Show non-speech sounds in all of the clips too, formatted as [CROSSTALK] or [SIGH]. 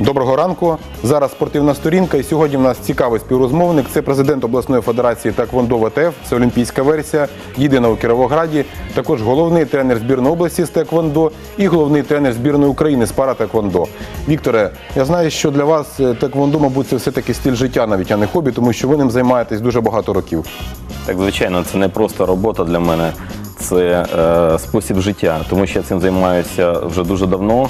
ранку. Зараз спортивна сторінка. І сьогодні в нас цікавий співрозмовник. Це президент обласної федерації Таквондо ВТФ. Це олімпійська версія. Єдина у Кіровограді. Також головний тренер збірної області з Таквондо і головний тренер збірної України з пара Таквондо. Вікторе, я знаю, що для вас е, Таквондо, мабуть, це все-таки стиль життя, навіть а не хобі, тому що ви ним займаєтесь дуже багато років. Так, звичайно, це не просто робота для мене, це е, спосіб життя, тому що я цим займаюся вже дуже давно.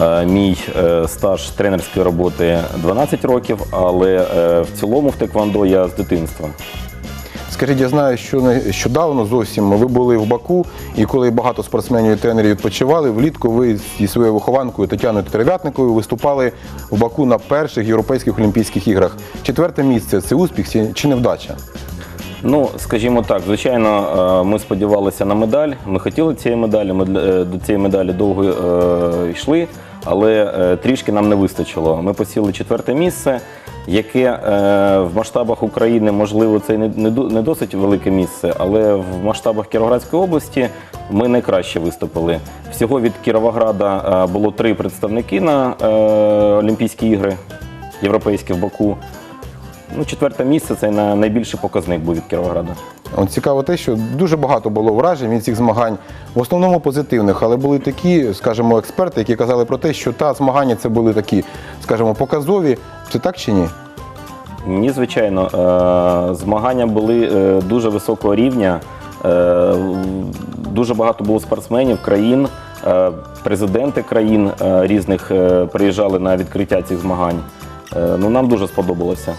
Е, мій е, стаж тренерської роботи 12 років, але е, в цілому в теквондо я з дитинства. Скажіть, я знаю, що нещодавно зовсім ви були в Баку, і коли багато спортсменів і тренерів відпочивали, влітку ви зі своєю вихованкою Тетяною Терев'ятниковою виступали в Баку на перших європейських олімпійських іграх. Четверте місце це успіх чи невдача? Ну, скажімо так, звичайно, е, ми сподівалися на медаль. Ми хотіли цієї медалі. Ми е, до цієї медалі довго е, йшли, але трішки нам не вистачило. Ми посіли четверте місце, яке в масштабах України, можливо, це не, досить велике місце, але в масштабах Кіровоградської області ми найкраще виступили. Всього від Кіровограда було три представники на Олімпійські ігри європейські в Баку. Ну, четверте місце це на- найбільший показник був від Кіровограда. От цікаво те, що дуже багато було вражень від цих змагань, в основному позитивних, але були такі, скажімо, експерти, які казали про те, що та змагання це були такі, скажімо, показові. Це так чи ні? Ні, звичайно, е, змагання були е, дуже високого рівня. Е, Дуже багато було спортсменів, країн, президенти країн різних приїжджали на відкриття цих змагань. Ну, нам дуже сподобалося.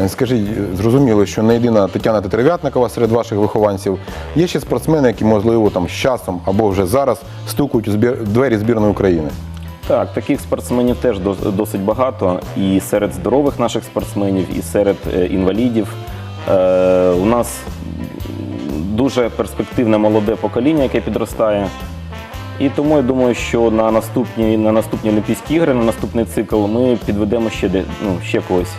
Е, Скажіть, зрозуміло, що не єдина Тетяна Тетерев'ятникова серед ваших вихованців. Є ще спортсмени, які, можливо, там з часом або вже зараз стукають у збір... двері збірної України. Так, таких спортсменів теж досить багато. І серед здорових наших спортсменів, і серед е, інвалідів. Е, У нас дуже перспективне молоде покоління, яке підростає. І тому я думаю, що на наступні, на наступні Олімпійські ігри, на наступний цикл ми підведемо ще, ну, ще когось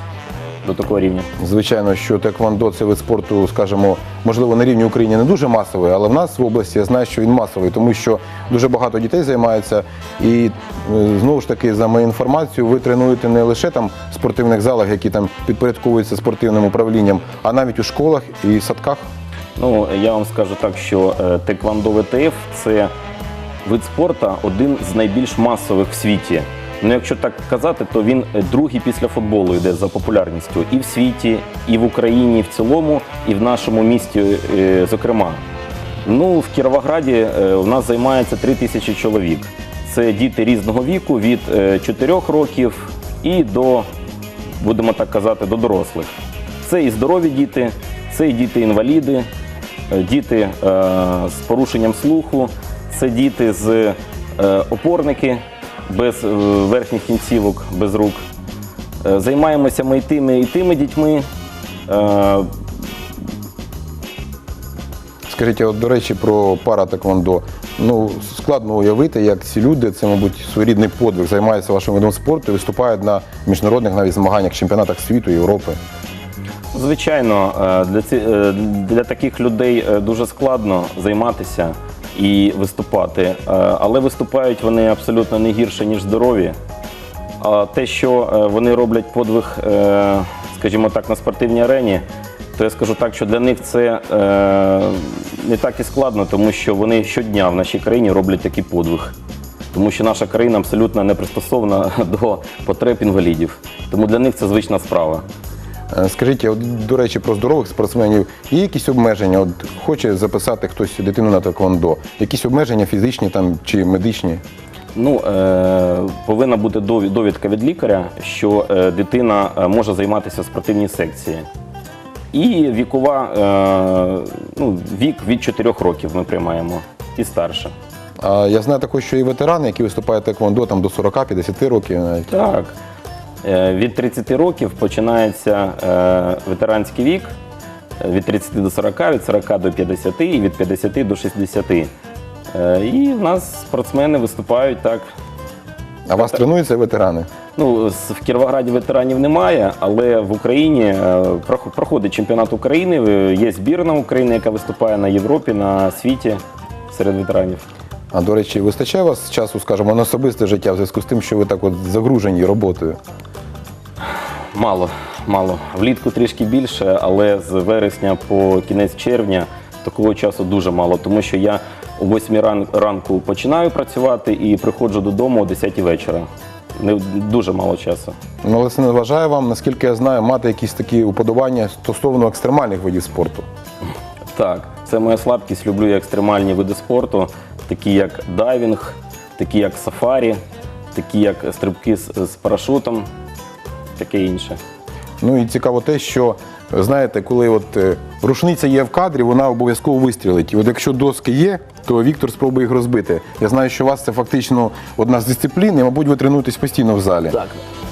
до такого рівня. Звичайно, що теквондо це вид спорту, скажімо, можливо, на рівні України не дуже масовий, але в нас в області я знаю, що він масовий, тому що дуже багато дітей займаються. І е, знову ж таки, за мою інформацію, ви тренуєте не лише там в спортивних залах, які там підпорядковуються спортивним управлінням, а навіть у школах і садках. Ну, я вам скажу так, що е, теквондо ВТФ це вид спорту один з найбільш масових в світі. Ну, якщо так казати, то він е, другий після футболу йде за популярністю і в світі, і в Україні в цілому, і в нашому місті, е, зокрема. Ну, в Кіровограді е, у нас займається 3 тисячі чоловік. Це діти різного віку від 4 років і до, будемо так казати, до дорослих. Це і здорові діти, це і діти-інваліди, діти з порушенням слуху, це діти з опорники без е, верхніх кінцівок, без рук. Е, Займаємося ми і тими, і тими дітьми. Е, Скажіть, от, до речі, про пара-теквондо. Ну, складно уявити, як ці люди, це, мабуть, своєрідний подвиг, займаються вашим видом спорту і виступають на міжнародних навіть змаганнях, чемпіонатах світу, Європи. Звичайно, для, ці, для таких людей дуже складно займатися і виступати, Е, але виступають вони абсолютно не гірше, ніж здорові. А те, що е, вони роблять подвиг, е, скажімо так, на спортивній арені, то я скажу так, що для них це не так і складно, тому що вони щодня в нашій країні роблять такий подвиг. Тому що наша країна абсолютно не пристосована [LAUGHS] до потреб інвалідів. Тому для них це звична справа. Е, Скажіть, от, до речі, про здорових спортсменів є якісь обмеження? От хоче записати хтось дитину на теквондо? Якісь обмеження фізичні там чи медичні? Ну, е, повинна бути довідка від лікаря, що е, дитина е, може займатися в спортивній секції. І вікова, е, ну, вік від 4 років ми приймаємо і старше. А я знаю також, що і ветерани, які виступають в теквондо там до 40-50 років навіть. Так. Е, Від 30 років починається е, ветеранський вік, е, від 30 до 40, від 40 до 50 і від 50 до 60. Е, І в нас спортсмени виступають так А вас тренуються ветерани? Ну, в Кіровограді ветеранів немає, але в Україні проходить чемпіонат України. Є збірна України, яка виступає на Європі, на світі серед ветеранів. А до речі, вистачає у вас часу, скажімо, на особисте життя в зв'язку з тим, що ви так от загружені роботою? Мало, мало. Влітку трішки більше, але з вересня по кінець червня такого часу дуже мало, тому що я о 8 ран- ранку починаю працювати і приходжу додому о 10 вечора. Не дуже мало часу. Ну, але це не заважає вам, наскільки я знаю, мати якісь такі уподобання стосовно екстремальних видів спорту. Так, це моя слабкість. Люблю я екстремальні види спорту, такі як дайвінг, такі як сафарі, такі як стрибки з, з парашутом, таке інше. Ну і цікаво те, що знаєте, коли от е, рушниця є в кадрі, вона обов'язково вистрілить. І от якщо доски є, то Віктор спробує їх розбити. Я знаю, що у вас це фактично одна з дисциплін, і, мабуть, ви тренуєтесь постійно в залі. Так.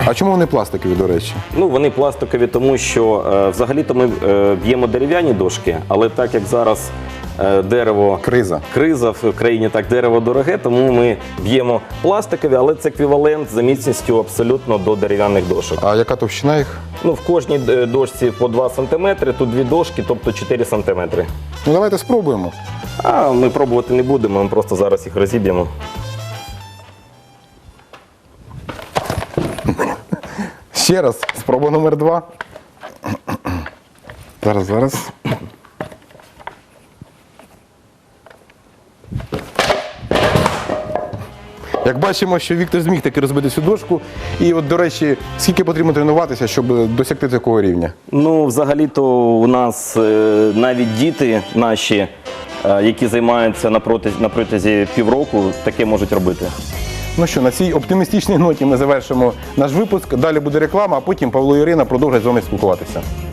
А чому вони пластикові, до речі? Ну, вони пластикові, тому що е, взагалі-то ми е, б'ємо дерев'яні дошки, але так як зараз е, дерево Криза. криза в країні, так дерево дороге, тому ми б'ємо пластикові, але це еквівалент за міцністю абсолютно до дерев'яних дошок. А яка товщина їх? Ну, в кожній дошці по 2 см, тут дві дошки, тобто 4 см. Ну давайте спробуємо. А ми пробувати не будемо, ми просто зараз їх розіб'ємо. Ще раз, спроба номер два. Зараз, зараз. Як бачимо, що Віктор зміг таки розбити цю дошку. І от, до речі, скільки потрібно тренуватися, щоб досягти такого рівня? Ну, взагалі-то у нас е, навіть діти наші, е, які займаються на протязі, на протязі півроку, таке можуть робити. Ну що, на цій оптимістичній ноті ми завершимо наш випуск. Далі буде реклама, а потім Павло Ірина продовжать з вами спілкуватися.